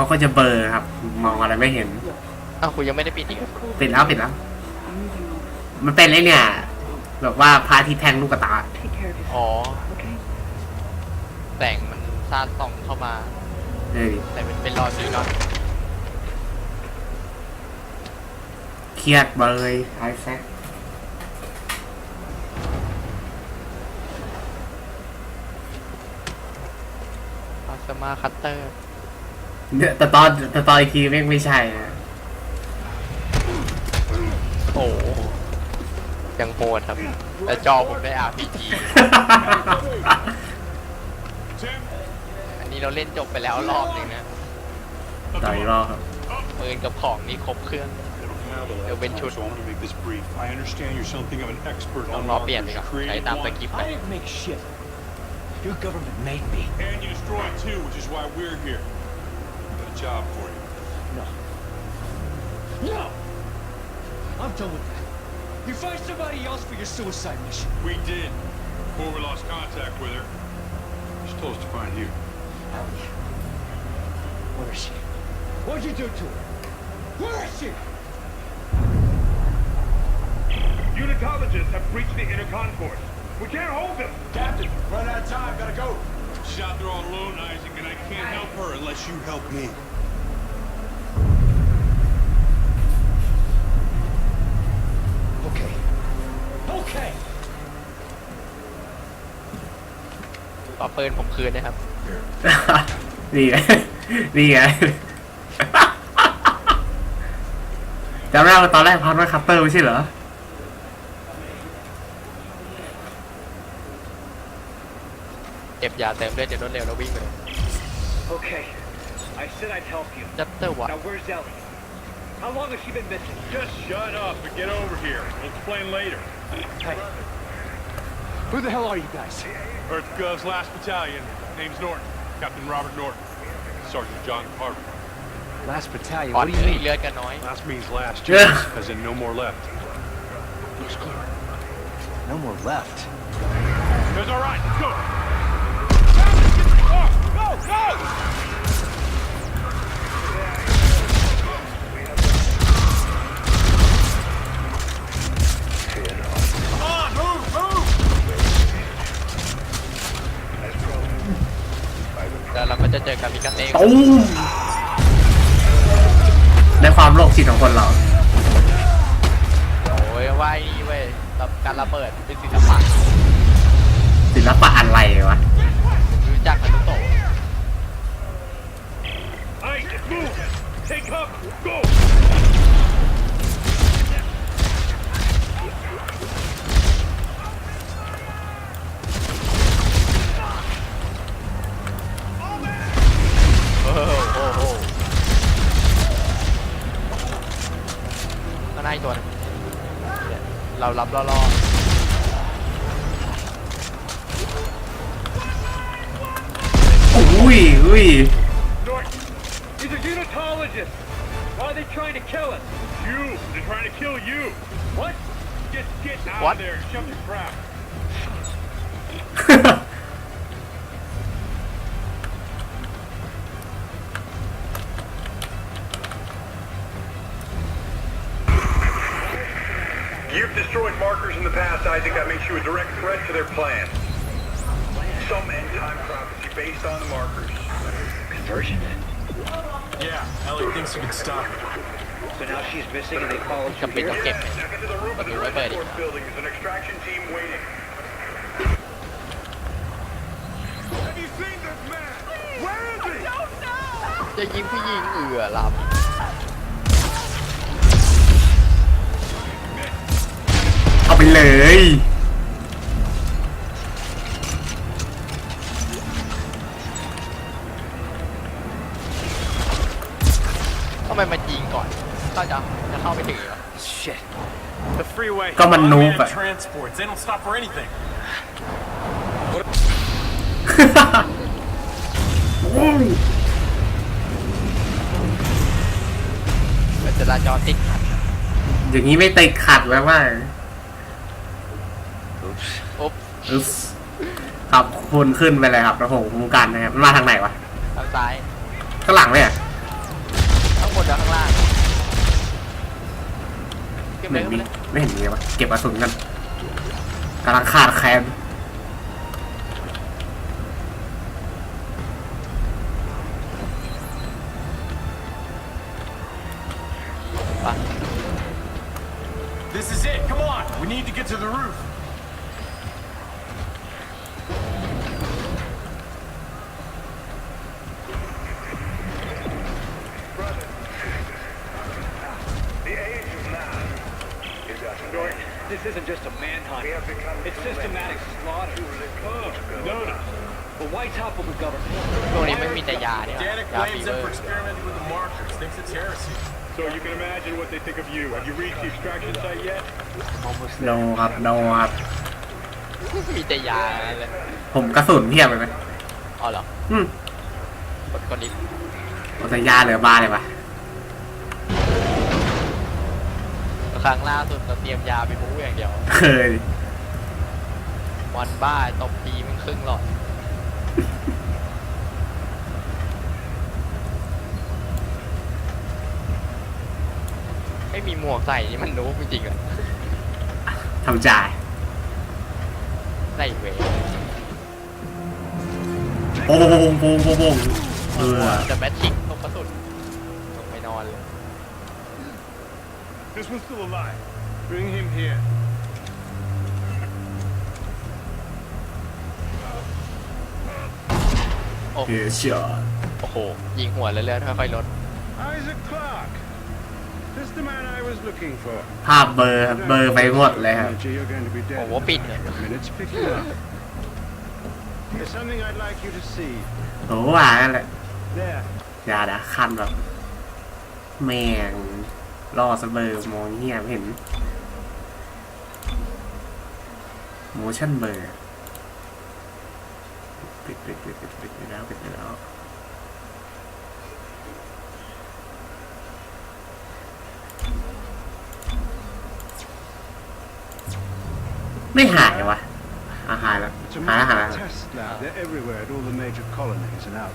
เขาก็จะเบอร์ครับ มองอะไรไม่เห็นอ้าวคุณยังไม่ได้ปิดอีกปิดแล้ว ปิดแล้ว มันเป็นเลยเนี่ยแบบว่าพาที่แทงลูกกตาอ๋อแต่งมันซาดองเข้ามาเแต่มันเป็นรอยีเนาะเครียดเบลย ไอแซคาสมาคัตเตอร์แต่ตอนแต่ตอนอีกทีไม่ไม่ใช่ โอ้ยยังโหดครับแต่จอผมได้ีจีอันนี้เราเล่นจบไปแล้วรอบหนึ่งนะตายรอบครับเมืนกับของนี่ครบเครื่องเดี๋ยวเป็นชุดลองรอเปลี่ยนก่อนใช้ตามตะกี้ไป job for you. No. No! I'm done with that. You find somebody else for your suicide mission. We did. Before we lost contact with her. She told us to find you. Hell Where is she? What'd you do to her? Where is she? Unitologists have breached the inner concourse. We can't hold them! Captain, run out of time, gotta go! She's out there all alone, Isaac, and I can't help her unless you help me. ต่อปืนผมคืนนะครับนี่ไงนี่ไงจำได้ว่าตอนแรกพันว่าคัตเตอร์ไม่ใช่เหรอเก็บยาเต็มเลือดจะรวดเร็วแล้ววิ่งไปเลย Okay. I said I'd help you. จัตเตอร์วั Now where's Ellie? How long has she been missing? Just shut up and get over here. We'll explain later. Hey. Who the hell are you guys? EarthGov's last battalion. Name's Norton. Captain Robert Norton. Sergeant John Carver. Last battalion? What do you mean? Last means last, James. Yeah. As in no more left. Looks clear. No more left. That's all right. Let's go. Go, go! จอกับมิกาเต้ับตุ้ในความโลกสิทธิ์ของคนเราโอ้ยว่ายนี่เว้ยกับการระเบิดเป็นศิลปะศิลปะอะไรวะรู้จักฮารุโตะ Hey, m o รับล่อๆอุ้ยอุ้ย he's a unitologist. Why are they trying to kill us? You. They're trying to kill you. What? Just get out What? of there and shut the crap. In the past, Isaac, I make you a direct threat to their plan. Some end-time prophecy based on the markers. Conversion? Yeah, Ellie thinks you can stop it. So now she's missing and they followed you here? Okay. Back into the roof of the transport building is an extraction team waiting. Have you seen this man? Where is he? I don't know! จะยิงพี่ยิงเอือหลับไปเลยทำไมมายิงก่อนถ้าจะจะเข้าไปถึงเหรอก็มันนูบอะเป็นจราจรติดขัดอย่างนี้ไม่ติดขัดแล้วว่าอึ๊บครับคุณขึ้นไปเลยครับระหงวงกันนะครับมันมาทางไหนวะทางซ้ายข้างหลังเนี่ยข้างบนหรือข้างล่างเก็บเหเลมนมีไม่เห็นมีวะเก็บกระสุนกันกำลังขาดแคลนไป This is it. Come on. We need to get to the roof. This isn't just a manhunt. It's systematic slaughter. Oh, Noted. But why topple the government? ช่วงนี้ไม่มีแต่ยาเนี่ย Danik blames them for experimenting with the markers, thinks it's heresy. So you can imagine what they think of you. Have you reached the extraction site yet? Almost no ครับ no ครับไม่มีแต่ยาเลยผมกระสุนเพียบเลยไหมอ๋อเหรออืมกดกดดิผมจะยาเหลือบาเลยวะครั้งล่าสุดเราเตรียมยาไปบู๊อย่างเดียวเคยวันบ้าตบปีมันครึ่งหลอดไม่มีหมวกใส่นี่มันรู้จริงเลยทำใจใส่เวโป้งโป้งโป้งโป้งโออจะแบโชิ่ง This one's still alive. Bring him here. Oh. Headshot. โอ้โหยิงหัวเรื่อยๆค่อยๆลด Isaac Clark. This the man I was looking for. ภาพเบลอครับเบลอไปหมดเลยครับ You're going to be dead. โอ้โหปิดเนี่ย Minutes pick you up. There's something I'd like you to see. โหว่างั้นแหละ There. อย่านะคันแบบแม่งล่อสเบอร์มองเหี้ยเห็นโมชั่นเบอร์ปิดปิดปิดปิดปิดไปแล้วปิดไปแล้วไม่หายวะหายแล้วหายแล้วหายแล้ว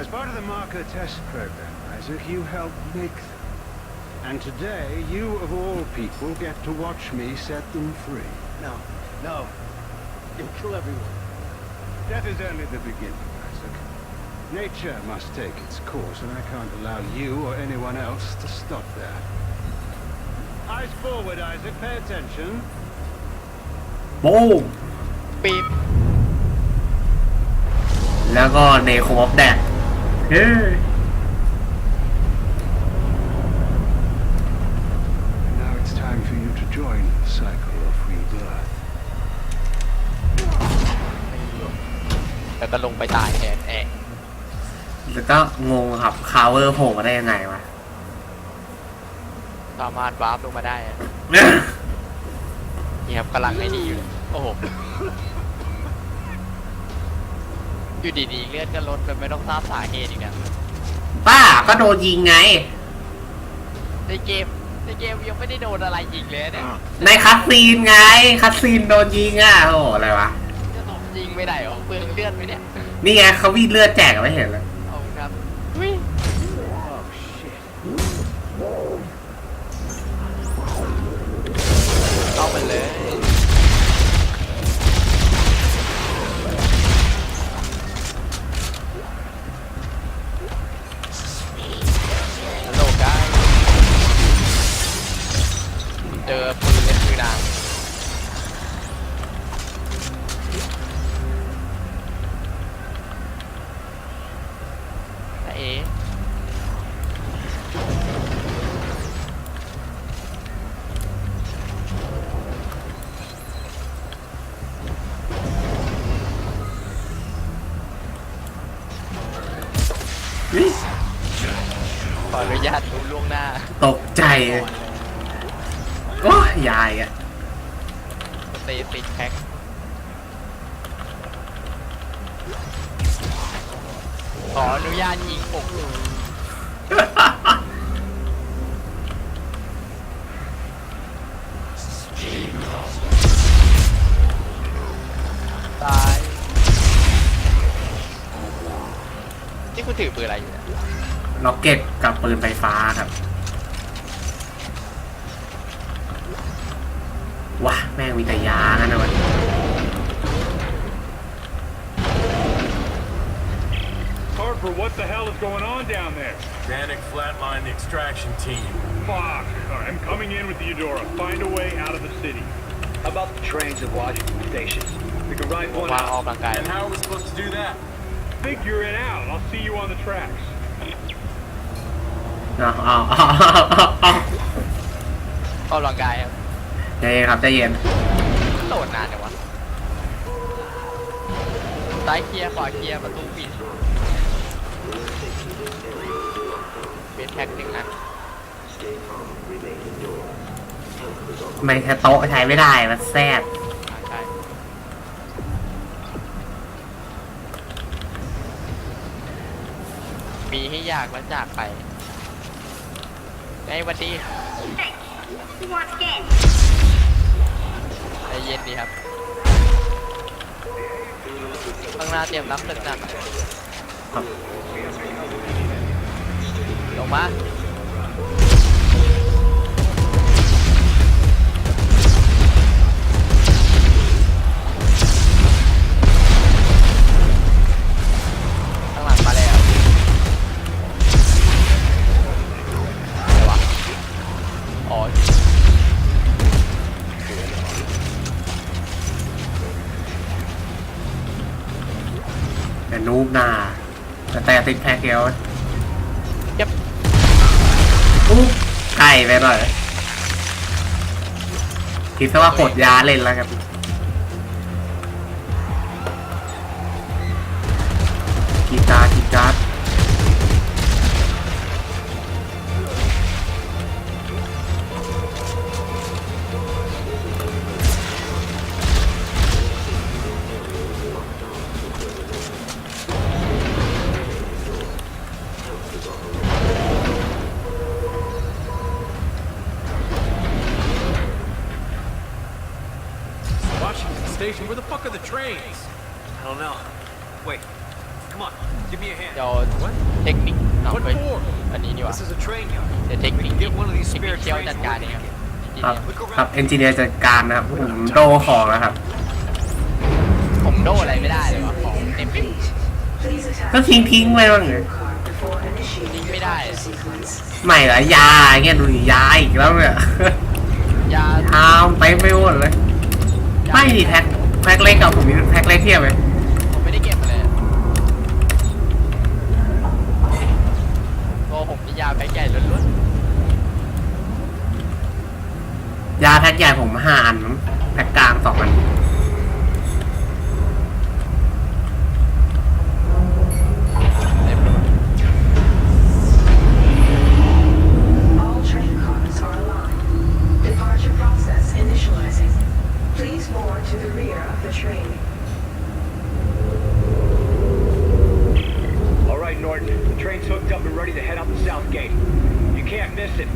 As part of the marker test program, Isaac, you helped make them. And today, you of all people get to watch me set them free. No, no. You'll kill everyone. Death is only the beginning, Isaac. Nature must take its course, and I can't allow you or anyone else to stop that. Eyes forward, Isaac. Pay attention. Boom ปี๊บแล้วก็เนโคมอฟแดกเฮ้แล้วก็ลงไปตายแทนแอะแล้วก็งงครับคาเวอร์โผล่มาได้ยังไงวะสามารถวาร์ปลงมาได้เนี่ยครับกำลังไม่ดีอยู่โอ้โหอยู่ดีๆเลือดก็ลดแบบไม่ต้องทราบสาเหตุอีกแล้วป้าก็โดนยิงไง ในเกมในเกมยังไม่ได้โดนอะไรยิงเลยเนี่ยในคัสซีนไง คัสซีนโดนยิงอ่ะ โอ้โหอะไรวะ จะตบยิงไม่ได้หรอเปลืองเลือดไหมเนี่ย นี่ไงเขาวิ่งเลือดแจกไม่เห็นเลยตกใจโอ้ยายอะตีตดแท็ก ขออนุญาตยิงปกตูตาย นี่คุณถือปืนอะไรอยู่เนี่ยล็อกเก็ตกับปืนไฟฟ้าครับ Harper, what the the the the hell is going on down there? flatline extraction team. Fuck! I'm coming in with Find a way out of city. About We can ride one แม่งมีแต่ยางนะวะว่าออกกำลังกาย And how are we supposed to do that? Figure it out. I'll see you on the tracks. อ้าวอ้าวอ้าวอ้าวออกกำลังกายครับ จเย็นครับใจเย็นโหลดนานี่ยวะซ้ายเคลียร์ขวาเคลียร์ประตูปิดเบสแท็กหนึ่งอันไม่ใช่โต๊ะใช้ไม่ได้มันแซด่บมีให้อยากแล้วจากไปในวันที่ใจเย็นดีครับข้างหน้าเตรียมรับตึกหนักลงมา้งหลังมาแล้วอ๋อนาแต่ติดแพ็กเกลยับอู้ไก่ไปหน่อย คิดซะว่ากดยาเล่นแล้วครับ trains. I don't know. Wait, come on, give me a hand. เดี๋ยวเทคนิคนำไปอันนี้ดีกว่า t เดเทคนิคเทคนิคเที่ยวจัดการเอครับครับครับเอนจิเนียร์จัดการนะครับผมโดของนะครับผมโดอะไรไม่ได้เลยวะของเต็มไปหมดก็ทิ้งทิ้งไว้บ้างเลยทิ้งไม่ได้ไม่เหรอ ยาเงี้ยดูยาอีกแล้วเนี่ยยาทาไปไม่หมดเลย ไม่ดีแท็กแพ็กเล็กกับผมมีแพ็กเล็กเทียบไหมผมไม่ได้เก็บเลยตัวผมมียาแพ็กใหญ่ล้วนยาแพ็กใหญ่ผมห้าอันงแพ็กกลางสองอัน miss it.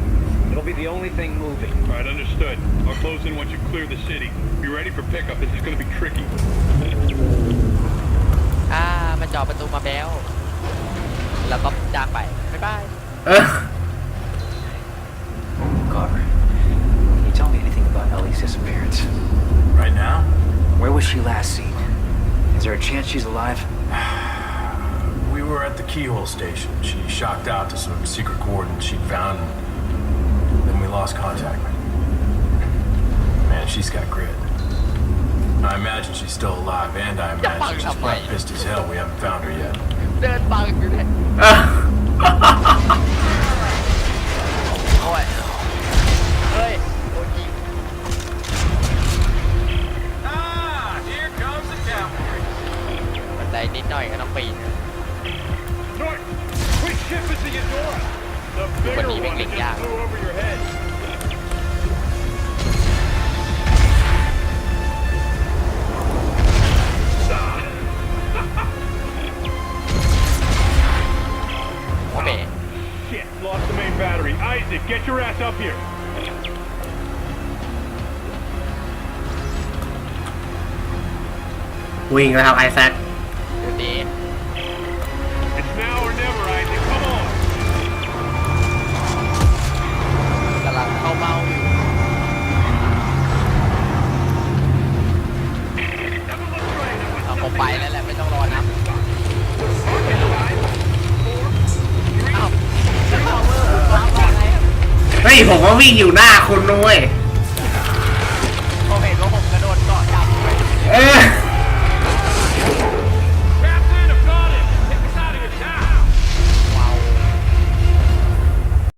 It'll be the only thing moving. All right, understood. I'll close in once you clear the city. Be ready for pickup. This is going to be tricky. บ๊ายบาย ah, Carver, can you tell me anything about Ellie's disappearance? Right now? Where was she last seen? Is there a chance she's alive? were at the keyhole station. She shocked out to some secret coordinates she'd found, and then we lost contact. Man, she's got grit. I imagine she's still alive, and I imagine she's probably pissed as hell we haven't found her yet. ah, here comes the cavalry. วันนี้แม่งเล่นยากโอเค Shit, lost the main battery. Isaac, get your ass up here. วิ่งแล้วครับไอแซคผมก็วิ่งอยู่หน้าคุณนุ้ยผอเห็นว่าผมกระโดดเกาะจับเออ